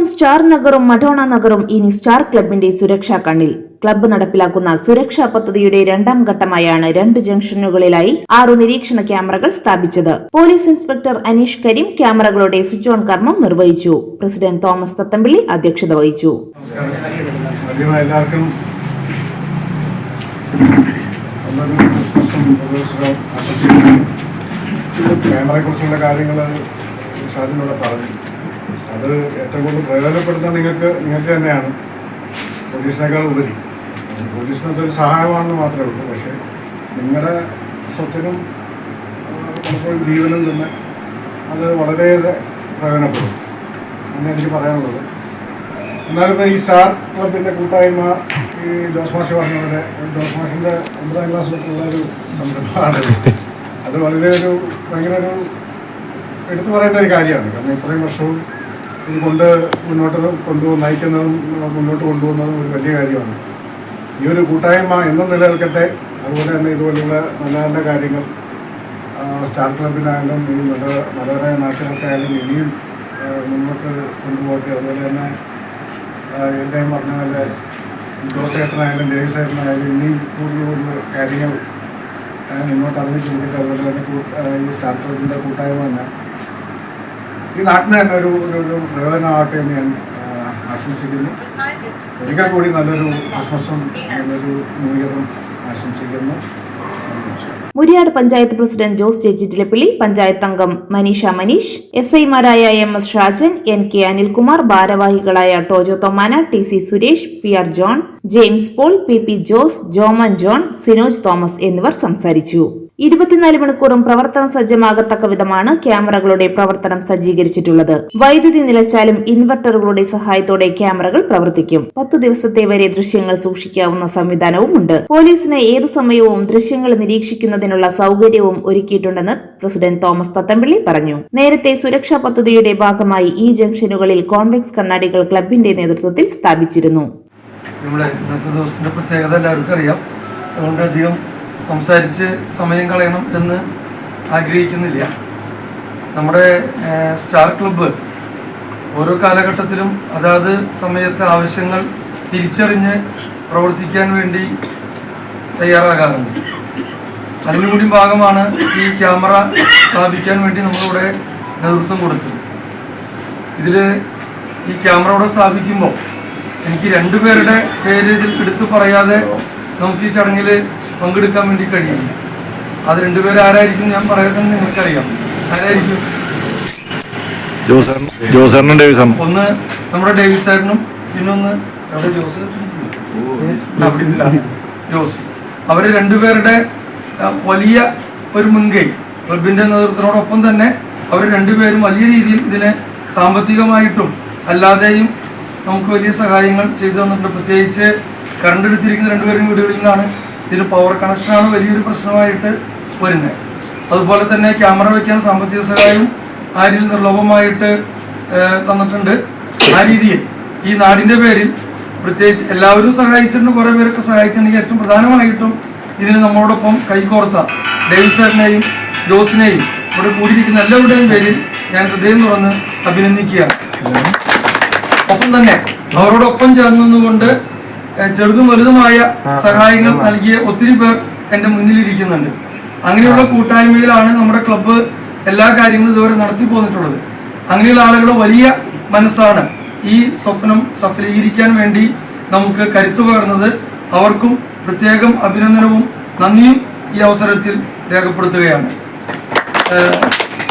Malappuram star നഗറും Madonna നഗറും ഇനി സ്റ്റാർ ക്ലബിന്റെ സുരക്ഷാ കണ്ണിൽ. ക്ലബ്ബ് നടപ്പിലാക്കുന്ന സുരക്ഷാ പദ്ധതിയുടെ രണ്ടാം ഘട്ടമായാണ് രണ്ട് ജംഗ്ഷനുകളിലായി ആറു നിരീക്ഷണ ക്യാമറകൾ സ്ഥാപിച്ചത്. പോലീസ് ഇൻസ്പെക്ടർ അനീഷ് കരീം ക്യാമറകളുടെ സ്വിച്ച് ഓൺ കർമ്മം നിർവഹിച്ചു. പ്രസിഡന്റ് തോമസ് തത്തമ്പിള്ളി അധ്യക്ഷത വഹിച്ചു. എല്ലാവർക്കും നല്ലൊരു ക്രിസ്മസും പുതുവത്സരവും ആശംസിക്കുന്നു. ക്യാമറയെ കുറിച്ചുള്ള കാര്യങ്ങൾ ഷാജിനോട് പറഞ്ഞു. അത് ഏറ്റവും കൂടുതൽ പ്രയോജനപ്പെടുത്താൻ നിങ്ങൾക്ക് നിങ്ങൾക്ക് തന്നെയാണ്. പോലീസിനേക്കാൾ ഉപരി. പോലീസിനകത്തൊരു സഹായമാണെന്ന് മാത്രമേ ഉള്ളൂ. പക്ഷേ നിങ്ങളുടെ സ്വത്തിനും പലപ്പോഴും ജീവനും തന്നെ അത് വളരെയേറെ പ്രയോജനപ്പെടും. എന്ന് എനിക്ക് പറയാനുള്ളത്. എന്നാലും ഈ സ്റ്റാർ ക്ലബിന്റെ കൂട്ടായ്മ ഈ ജോസ് മാഷ് പറഞ്ഞവരെ ജോസ് മാഷിന്റെ ഒമ്പതാം ക്ലാസ് തൊട്ടുള്ള ഒരു സംരംഭമാണ്. അത് വളരെ ഒരു ഭയങ്കര ഒരു എടുത്തു പറയേണ്ട ഒരു കാര്യമാണ്. കാരണം ഇത്രയും വർഷവും കൊണ്ട് മുന്നോട്ട് കൊണ്ടുപോകുന്ന നയിക്കുന്നതും മുന്നോട്ട് കൊണ്ടുപോകുന്നതും ഒരു വലിയ കാര്യമാണ്. ഈ ഒരു കൂട്ടായ്മ എന്നും നിലനിൽക്കട്ടെ അതുപോലെ തന്നെ ഇതുപോലുള്ള നല്ല നല്ല കാര്യങ്ങൾ സ്റ്റാർ ക്ലബിനായാലും ഈ നല്ല മലയാള നാട്ടുകാർക്കായാലും ഇനിയും മുന്നോട്ട് കൊണ്ടുപോകട്ടെ. അതുപോലെ തന്നെ എല്ലാം പറഞ്ഞ നല്ല ജോസേട്ടനായാലും ജയസേട്ടനായാലും ഇനിയും കൂടുതൽ കൂടുതൽ കാര്യങ്ങൾ മുന്നോട്ട് അറിഞ്ഞു ചിന്തിക്കുക അതുപോലെ തന്നെ ഈ സ്റ്റാർ ക്ലബിന്റെ കൂട്ടായ്മ തന്നെ ഈ നാട്ടിന് തന്നെ ഒരു ഒരു പ്രയോജനമാകട്ടെ എന്ന് ഞാൻ ആശംസിക്കുന്നു. ഒരിക്കൽ കൂടി നല്ലൊരു ക്രിസ്മസും നല്ലൊരു ന്യൂ ഇയറും ആശംസിക്കുന്നു. മുരിയാട് പഞ്ചായത്ത് പ്രസിഡന്റ് ജോസ് ജെജിറ്റിലപ്പിള്ളി പഞ്ചായത്ത് അംഗം മനീഷ മനീഷ് എസ് ഐമാരായ M S Shajan N K Anilkumar ഭാരവാഹികളായ Tojo Thomana T C Suresh P R John James Paul P P Jose Joman John Sinoj Thomas എന്നിവർ സംസാരിച്ചു. ഇരുപത്തിനാല് മണിക്കൂറും പ്രവർത്തന സജ്ജമാകത്തക്ക വിധമാണ് ക്യാമറകളുടെ പ്രവർത്തനം സജ്ജീകരിച്ചിട്ടുള്ളത്. വൈദ്യുതി നിലച്ചാലും ഇൻവെർട്ടറുകളുടെ സഹായത്തോടെ ക്യാമറകൾ പ്രവർത്തിക്കും. പത്തു ദിവസത്തെ വരെ ദൃശ്യങ്ങൾ സൂക്ഷിക്കാവുന്ന സംവിധാനവും ഉണ്ട്. പോലീസിന് ഏതു സമയവും ദൃശ്യങ്ങൾ നിരീക്ഷിക്കുന്നതിനുള്ള സൗകര്യവും ഒരുക്കിയിട്ടുണ്ടെന്ന് പ്രസിഡന്റ് തോമസ് തത്തമ്പിള്ളി പറഞ്ഞു. നേരത്തെ സുരക്ഷാ പദ്ധതിയുടെ ഭാഗമായി ഈ ജംഗ്ഷനുകളിൽ കോൺവെക്സ് കണ്ണാടികൾ ക്ലബിന്റെ നേതൃത്വത്തിൽ സ്ഥാപിച്ചിരുന്നു. നമ്മുടെ ഇന്നത്തെ ദിവസത്തിന്റെ പ്രത്യേകത എല്ലാവർക്കും അറിയാം. അതുകൊണ്ട് അധികം സംസാരിച്ച് സമയം കളയണം എന്ന് ആഗ്രഹിക്കുന്നില്ല. നമ്മുടെ സ്റ്റാർ ക്ലബ്ബ് ഓരോ കാലഘട്ടത്തിലും അതാത് സമയത്തെ ആവശ്യങ്ങൾ തിരിച്ചറിഞ്ഞ് പ്രവർത്തിക്കാൻ വേണ്ടി തയ്യാറാകാറുണ്ട്. അതിനുകൂടി ഭാഗമാണ് ഈ ക്യാമറ സ്ഥാപിക്കാൻ വേണ്ടി നമ്മളിവിടെ നേതൃത്വം കൊടുത്തത്. ഇതിൽ ഈ ക്യാമറ ഇവിടെ സ്ഥാപിക്കുമ്പോൾ എനിക്ക് രണ്ടുപേരുടെ പേര് ഇതിൽ എടുത്തു പറയാതെ നമുക്ക് ഈ ചടങ്ങിൽ പങ്കെടുക്കാൻ വേണ്ടി കഴിയും. അത് രണ്ടുപേരും ആരായിരിക്കും ഞാൻ പറയുന്നത് നിങ്ങൾക്കറിയാം. ആരായിരിക്കും? ഒന്ന് നമ്മുടെ ഡേവിസ് സാറിനും പിന്നൊന്ന് എവിടെ ജോസ്. അവർ ജോസ്. രണ്ടുപേരുടെ വലിയ ഒരു മുൻകൈ ക്ലബിന്റെ നേതൃത്വത്തിനോടൊപ്പം തന്നെ അവർ രണ്ടുപേരും വലിയ രീതിയിൽ ഇതിനെ സാമ്പത്തികമായിട്ടും അല്ലാതെയും നമുക്ക് വലിയ സഹായങ്ങൾ ചെയ്തു തന്നിട്ടുണ്ട്. പ്രത്യേകിച്ച് കറണ്ട് എടുത്തിരിക്കുന്ന രണ്ടുപേരും വീടുകളിലാണ്. ഇതിന് പവർ കണക്ഷനാണ് വലിയൊരു പ്രശ്നമായിട്ട് വരുന്നത്. അതുപോലെ തന്നെ ക്യാമറ വയ്ക്കാൻ സാമ്പത്തിക സഹായം ആരിൽ നിർലോഭമായിട്ട് തന്നിട്ടുണ്ട്. ആ രീതിയിൽ ഈ നാടിന്റെ പേരിൽ പ്രത്യേകിച്ച് എല്ലാവരും സഹായിച്ചിട്ടുണ്ട് കുറേ പേരൊക്കെ സഹായിച്ചിട്ടുണ്ടെങ്കിൽ ഏറ്റവും പ്രധാനമായിട്ടും ഇതിന് നമ്മളോടൊപ്പം കൈകോർത്ത ഡേവിഡ് സാറിനെയും ജോസിനെയും ഇവിടെ കൂടിയിരിക്കുന്ന എല്ലാവരുടെയും പേരിൽ ഞാൻ ഹൃദയം തുറന്ന് അഭിനന്ദിക്കുകയാണ്. ഒപ്പം തന്നെ അവരോടൊപ്പം ചേർന്നുകൊണ്ട് ചെറുതും വലുതുമായ സഹായങ്ങൾ നൽകിയ ഒത്തിരി പേർ എന്റെ മുന്നിലിരിക്കുന്നുണ്ട്. അങ്ങനെയുള്ള കൂട്ടായ്മയിലാണ് നമ്മുടെ ക്ലബ്ബ് എല്ലാ കാര്യങ്ങളും ഇതുവരെ നടത്തി പോന്നിട്ടുള്ളത്. അങ്ങനെയുള്ള ആളുകളുടെ വലിയ മനസ്സാണ് ഈ സ്വപ്നം സഫലീകരിക്കാൻ വേണ്ടി നമുക്ക് കരുത്തു പകർന്നത്. അവർക്കും പ്രത്യേകം അഭിനന്ദനവും നന്ദിയും ഈ അവസരത്തിൽ രേഖപ്പെടുത്തുകയാണ്.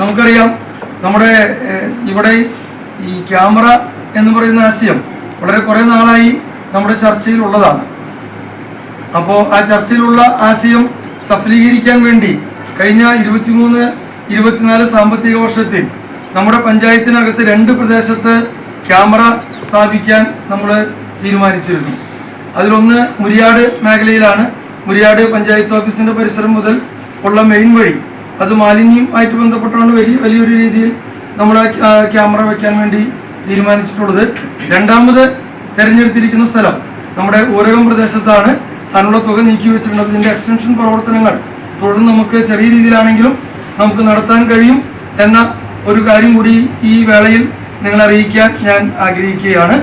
നമുക്കറിയാം നമ്മുടെ ഇവിടെ ഈ ക്യാമറ എന്ന് പറയുന്ന ആശയം വളരെ കുറേ നാളായി നമ്മുടെ ചർച്ചയിലുള്ളതാണ്. അപ്പോൾ ആ ചർച്ചയിലുള്ള ആശയം സഫലീകരിക്കാൻ വേണ്ടി കഴിഞ്ഞ ഇരുപത്തിമൂന്ന് ഇരുപത്തിനാല് സാമ്പത്തിക വർഷത്തിൽ നമ്മുടെ പഞ്ചായത്തിനകത്ത് രണ്ട് പ്രദേശത്ത് ക്യാമറ സ്ഥാപിക്കാൻ നമ്മൾ തീരുമാനിച്ചിരുന്നു. അതിലൊന്ന് മുരിയാട് മേഖലയിലാണ്. മുരിയാട് പഞ്ചായത്ത് ഓഫീസിന്റെ പരിസരം മുതൽ ഉള്ള മെയിൻ വഴി. അത് മാലിന്യമായിട്ട് ബന്ധപ്പെട്ടുകൊണ്ട് വലിയ വലിയൊരു രീതിയിൽ നമ്മൾ ക്യാമറ വെക്കാൻ വേണ്ടി തീരുമാനിച്ചിട്ടുള്ളത്. രണ്ടാമത് തെരഞ്ഞെടുത്തിരിക്കുന്ന സ്ഥലം. നമ്മുടെ ഊരകം പ്രദേശത്താണ് അതിനുള്ള തുക നീക്കി വെച്ചിട്ടുണ്ട് ഇതിന്റെ എക്സ്റ്റൻഷൻ പ്രവർത്തനങ്ങൾ തുടർന്ന് നമുക്ക് ചെറിയ രീതിയിലാണെങ്കിലും നമുക്ക് നടത്താൻ കഴിയും എന്ന ഒരു കാര്യം കൂടി ഈ വേളയിൽ നിങ്ങളെ അറിയിക്കാൻ ഞാൻ ആഗ്രഹിക്കുകയാണ്.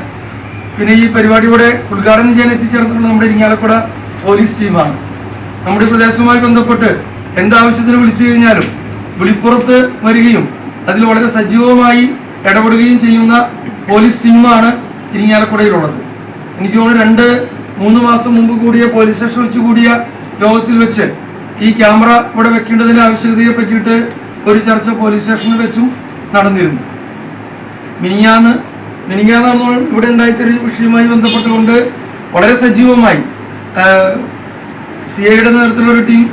പിന്നെ ഈ പരിപാടിയുടെ ഉദ്ഘാടനം ചെയ്യാൻ എത്തിച്ചേർന്നിട്ടുള്ള നമ്മുടെ ഇരിങ്ങാലക്കുട പോലീസ് ടീമാണ്. നമ്മുടെ പ്രദേശവുമായി ബന്ധപ്പെട്ട് എന്താവശ്യത്തിന് വിളിച്ചു കഴിഞ്ഞാലും വിളിപ്പുറത്ത് വരികയും അതിൽ വളരെ സജീവമായി ഇടപെടുകയും ചെയ്യുന്ന പോലീസ് ടീമാണ് ഇരിങ്ങാലക്കുടയിലുള്ളത് എനിക്ക് തോന്നുന്നു രണ്ട് മൂന്ന് മാസം മുമ്പ് കൂടിയ പോലീസ് സ്റ്റേഷൻ വെച്ച് കൂടിയ യോഗത്തിൽ വെച്ച് ഈ ക്യാമറ ഇവിടെ വെക്കേണ്ടതിന്റെ ആവശ്യകതയെ പറ്റിയിട്ട് ഒരു ചർച്ച പോലീസ് സ്റ്റേഷനിൽ വെച്ചും നടന്നിരുന്നു. മിനിങ്ങാന്ന് മിനിങ്ങാന്ന് ഇവിടെ ഉണ്ടായിട്ടൊരു വിഷയവുമായി ബന്ധപ്പെട്ടുകൊണ്ട് വളരെ സജീവമായി സി ഐയുടെ നേതൃത്വത്തിലുള്ള ടീം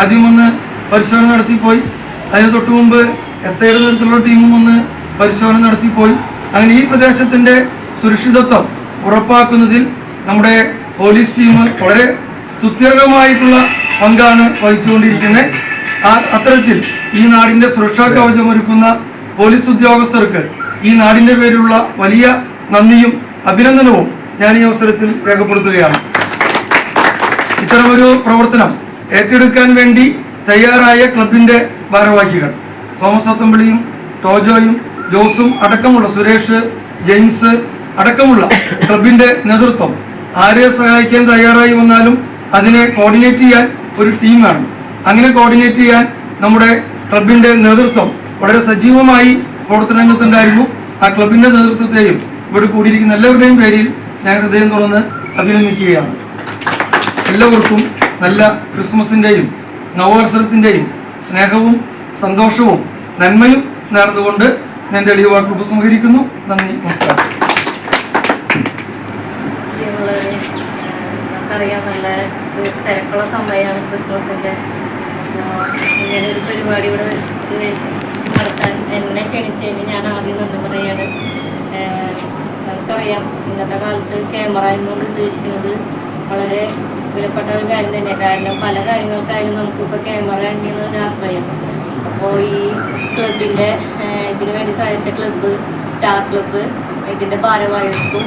ആദ്യം ഒന്ന് പരിശോധന നടത്തിപ്പോയി അതിന് തൊട്ടു മുമ്പ് എസ് ഐയുടെ നേതൃത്വത്തിലുള്ള ടീമും ഒന്ന് പരിശോധന നടത്തിപ്പോയി അങ്ങനെ ഈ പ്രദേശത്തിന്റെ സുരക്ഷിതത്വം ഉറപ്പാക്കുന്നതിൽ നമ്മുടെ പോലീസ് ടീം വളരെ സ്തുത്യർഹമായിട്ടുള്ള പങ്കാണ് വഹിച്ചുകൊണ്ടിരിക്കുന്നത്. അത്തരത്തിൽ ഈ നാടിന്റെ സുരക്ഷാ കവചം ഒരുക്കുന്ന പോലീസ് ഉദ്യോഗസ്ഥർക്ക് ഈ നാടിന്റെ പേരിലുള്ള വലിയ നന്ദിയും അഭിനന്ദനവും ഞാൻ ഈ അവസരത്തിൽ രേഖപ്പെടുത്തുകയാണ്. ഇത്തരമൊരു പ്രവർത്തനം ഏറ്റെടുക്കാൻ വേണ്ടി തയ്യാറായ ക്ലബിന്റെ ഭാരവാഹികൾ തോമസ് അത്തമ്പിളിയും ടോജോയും ജോസും അടക്കമുള്ള സുരേഷ് ജെയിംസ് അടക്കമുള്ള ക്ലബിന്റെ നേതൃത്വം ആരെ സഹായിക്കാൻ തയ്യാറായി വന്നാലും അതിനെ കോർഡിനേറ്റ് ചെയ്യാൻ ഒരു ടീമാണ് അങ്ങനെ കോർഡിനേറ്റ് ചെയ്യാൻ നമ്മുടെ ക്ലബിന്റെ നേതൃത്വം വളരെ സജീവമായി പ്രവർത്തനരംഗത്തുണ്ടായിരുന്നു. ആ ക്ലബിന്റെ നേതൃത്വത്തെയും ഇവിടെ കൂടിയിരിക്കുന്ന എല്ലാവരുടെയും പേരിൽ ഞാൻ ഹൃദയം തുറന്ന് അഭിനന്ദിക്കുകയാണ്. എല്ലാവർക്കും നല്ല ക്രിസ്മസിന്റെയും നവവത്സരത്തിന്റെയും സ്നേഹവും സന്തോഷവും നന്മയും നേർന്നുകൊണ്ട് ഞാൻ എന്റെ എളിയ വാക്കുകൾ ഉപസംഹരിക്കുന്നു. നന്ദി നമസ്കാരം. നമുക്കറിയാം നല്ല തിരക്കുള്ള സമയമാണ് ക്രിസ്മസിന്റെ. ഇങ്ങനെ ഒരു പരിപാടി ഇവിടെ നടത്താൻ എന്നെ ക്ഷണിച്ചതിന് ഞാൻ ആദ്യം നന്ദി പറയാണ്. നമുക്കറിയാം ഇന്നത്തെ കാലത്ത് ക്യാമറ എന്നുകൊണ്ട് ഉദ്ദേശിക്കുന്നത് വളരെ വിലപ്പെട്ട ഒരു കാര്യം തന്നെയാണ് കാരണം പല കാര്യങ്ങൾക്കായാലും നമുക്കിപ്പോൾ ക്യാമറ തന്നെയാണ് ഒരു ആശ്രയം. അപ്പോൾ ഈ ക്ലബിന്റെ ഇതിനു വേണ്ടി സഹായിച്ച ക്ലബ്ബ് സ്റ്റാർ ക്ലബ്ബ് ഇതിന്റെ ഭാരവാഹികൾക്കും